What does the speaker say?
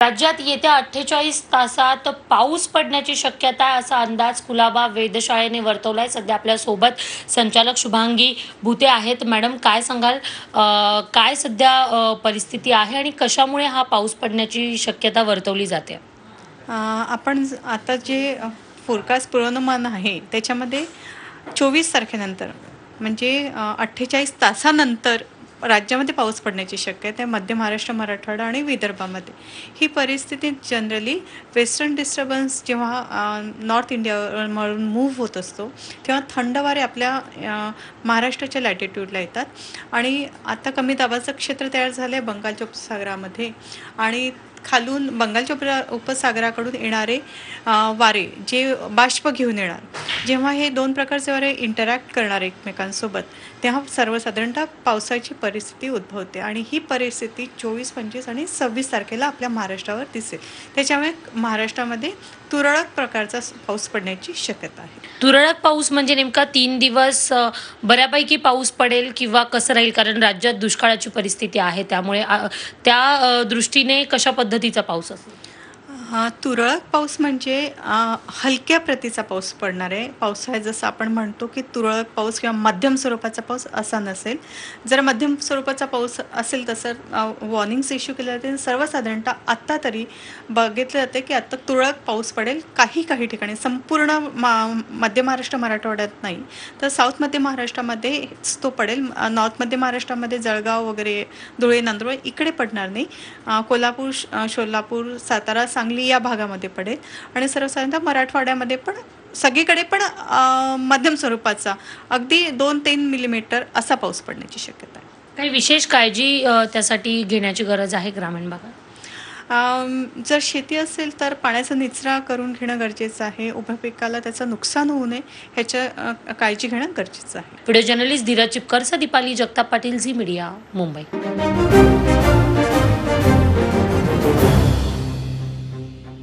राज्यात येत्या अठ्ठेचाळीस तासात पाऊस पडण्याची शक्यता आहे असा अंदाज कुलाबा वेधशाळेने वर्तवलाय. सध्या आपल्यासोबत संचालक शुभांगी भूते आहेत. मॅडम काय सांगाल? काय सध्या परिस्थिती आहे आणि कशामुळे हा पाऊस पडण्याची शक्यता वर्तवली जाते? आपण आता जे फोरकास्ट पूर्वानुमान आहे त्याच्यामध्ये चोवीस तारखेनंतर म्हणजे अठ्ठेचाळीस तासानंतर राज्यामध्ये पाऊस पडण्याची शक्यता आहे. मध्य महाराष्ट्र मराठवाडा आणि विदर्भामध्ये. ही परिस्थिती जनरली वेस्टर्न डिस्टर्बन्स जेव्हा नॉर्थ इंडियावरून मूव्ह होत असतो तेव्हा थंड वारे आपल्या महाराष्ट्राच्या लॅटिट्यूडला येतात. आणि आता कमी दाबाचं क्षेत्र तयार झालं आहे बंगालच्या उपसागरामध्ये आणि खालून बंगालच्या उपरा उपसागराकडून येणारे वारे जे बाष्प घेऊन येणार. जेव्हा हे दोन प्रकारचे वारे इंटरॅक्ट करणार एकमेकांसोबत तेव्हा सर्वसाधारणतः पावसाची परिस्थिती उद्भवते. आणि ही परिस्थिती चोवीस पंचवीस आणि सव्वीस तारखेला आपल्या महाराष्ट्रावर दिसेल. त्याच्यामुळे महाराष्ट्रामध्ये तुरळक प्रकारचा पाऊस पडण्याची शक्यता आहे. तुरळक पाऊस म्हणजे नेमका तीन दिवस बऱ्यापैकी पाऊस पडेल किंवा कसं राहील? कारण राज्यात दुष्काळाची परिस्थिती आहे त्यामुळे त्या दृष्टीने कशा पद्धतीचा पाऊस असेल तुरळक पाऊस म्हणजे हलक्या प्रतीचा पाऊस पडणार आहे. पावसाळ्यात जसं आपण म्हणतो की तुरळक पाऊस किंवा मध्यम स्वरूपाचा पाऊस असा नसेल. जर मध्यम स्वरूपाचा पाऊस असेल तसं वॉर्निंग्स इश्यू केले जाते सर्वसाधारणतः आत्ता तरी बघितलं जाते की आत्ता तुरळक पाऊस पडेल काही काही ठिकाणी. संपूर्ण मा मध्य महाराष्ट्र मराठवाड्यात नाही. तर साऊथ मध्य महाराष्ट्रामध्येच तो पडेल. नॉर्थ मध्य महाराष्ट्रामध्ये जळगाव वगैरे धुळे नंदुरबार इकडे पडणार नाही. कोल्हापूर श- सोलापूर सातारा सांगली या भागामध्ये पडेल. आणि सर्वसाधारणतः मराठवाड्यामध्ये पण सगळीकडे पण मध्यम स्वरूपाचा अगदी दोन तीन मिलीमीटर असा पाऊस पडण्याची शक्यता आहे. काही विशेष काळजी त्यासाठी घेण्याची गरज आहे ग्रामीण भागात? जर शेती असेल तर पाण्याचा निचरा करून घेणं गरजेचं आहे. उभ्या पिकाला त्याचं नुकसान होऊ नये ह्याच्या काळजी घेणं गरजेचं आहे. Video journalist Dhiraj Chipkar Deepali Jagtap Patil Zee Media Mumbai.